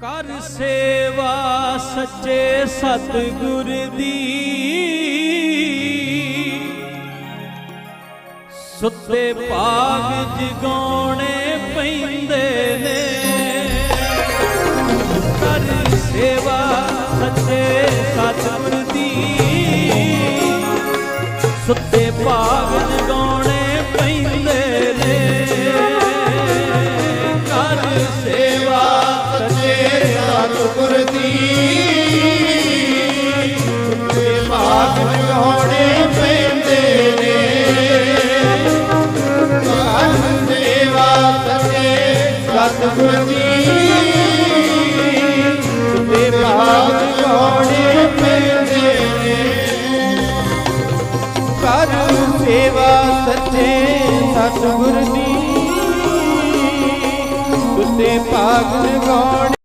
ਕਰ ਸੇਵਾ ਸੱਚੇ ਸਤਿਗੁਰ ਦੀ। ਸੁੱਤੇ ਭਾਗ ਜਗਾਉਣੇ ਪੈਂਦੇ ਨੇ। ਕਰ ਸੇਵਾ ਸੱਚੇ ਸਤਿਗੁਰ ਦੀ। ਸੁੱਤੇ ਭਾਗ ਜਗਾਉਣੇ ਸਤਿਗੁਰ ਦੀ ਤੇ ਸੇਵਾ ਸੱਚੇ ਸਤਿਗੁਰ ਦੀ ਤੁਤੇ ਭਾਗ ਲਗਾਉਣੇ